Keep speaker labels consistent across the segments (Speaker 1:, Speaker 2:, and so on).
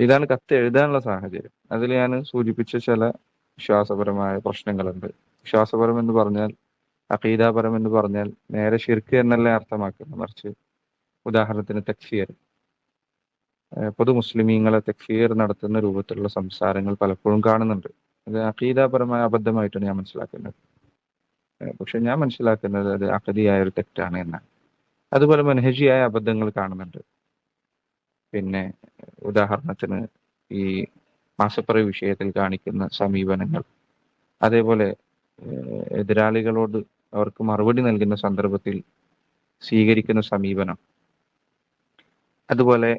Speaker 1: ഇതാണ് കത്ത് എഴുതാനുള്ള സാഹചര്യം. അതിൽ ഞാൻ സൂചിപ്പിച്ച ചില വിശ്വാസപരമായ പ്രശ്നങ്ങളുണ്ട്. വിശ്വാസപരം എന്ന് പറഞ്ഞാൽ അഖീദാപരം എന്ന് പറഞ്ഞാൽ നേരെ ശിർക്ക് എന്നല്ല അർത്ഥമാക്കുന്നത്. മറിച്ച് ഉദാഹരണത്തിന് തെക്ഫിയർ ഏഹ് പൊതു മുസ്ലിമീങ്ങളെ തെക്ഫിയർ നടത്തുന്ന രൂപത്തിലുള്ള സംസാരങ്ങൾ പലപ്പോഴും കാണുന്നുണ്ട്. അത് അഖീദാപരമായ അബദ്ധമായിട്ടാണ് ഞാൻ മനസ്സിലാക്കുന്നത്. പക്ഷെ ഞാൻ മനസ്സിലാക്കുന്നത് അത് അഖദിയായ ഒരു തെറ്റാണ് എന്നാണ്. അതുപോലെ മനഹജിയായ അബദ്ധങ്ങൾ കാണുന്നുണ്ട്. പിന്നെ ഉദാഹരണത്തിന് ഈ മാസപ്പറ വിഷയത്തിൽ കാണിക്കുന്ന സമീപനങ്ങൾ. അതേപോലെ എതിരാളികളോട് അവർക്ക് മറുപടി നൽകുന്ന സന്ദർഭത്തിൽ സ്വീകരിക്കുന്ന സമീപനം. അതുപോലെ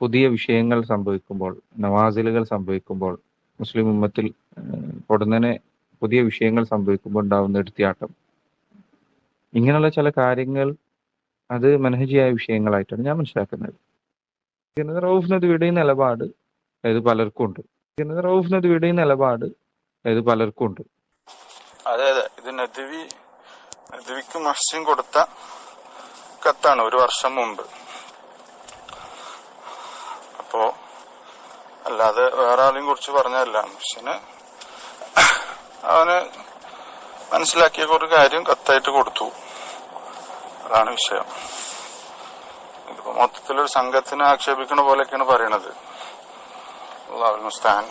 Speaker 1: പുതിയ വിഷയങ്ങൾ സംഭവിക്കുമ്പോൾ നവാസിലുകൾ സംഭവിക്കുമ്പോൾ മുസ്ലിം ഉമ്മത്തിൽ ഉടനെ പുതിയ വിഷയങ്ങൾ സംഭവിക്കുമ്പോൾ ഉണ്ടാവുന്ന എടുത്തിയാട്ടം. ഇങ്ങനെയുള്ള ചില കാര്യങ്ങൾ അത് മനഹജിയായ വിഷയങ്ങളായിട്ടാണ് ഞാൻ മനസ്സിലാക്കുന്നത്. ഇരിക്കുന്നത് റൌഫ് നദിയുടെ നിലപാട് ഇത് പലർക്കും ഉണ്ട്. ഇരിക്കുന്നത് റൌഫ് നദിയുടെ നിലപാട് ഇത് പലർക്കും ഉണ്ട്.
Speaker 2: അതെ അതെ. ഇത് നദ്വി നദ്വിക്ക് മഷ്യം കൊടുത്ത കത്താണ് ഒരു വർഷം മുമ്പ്. അപ്പോ അല്ലാതെ വേറെ ആളെയും കുറിച്ച് പറഞ്ഞതല്ല. മഷ്യന് അവന് മനസ്സിലാക്കിയ ഒരു കാര്യം കത്തായിട്ട് കൊടുത്തു. അതാണ് വിഷയം. ഇതിപ്പോ മൊത്തത്തിലൊരു സംഘത്തിനെ ആക്ഷേപിക്കണ പോലെയൊക്കെയാണ് പറയണത്. അള്ളാഹുൽ മുസ്താൻ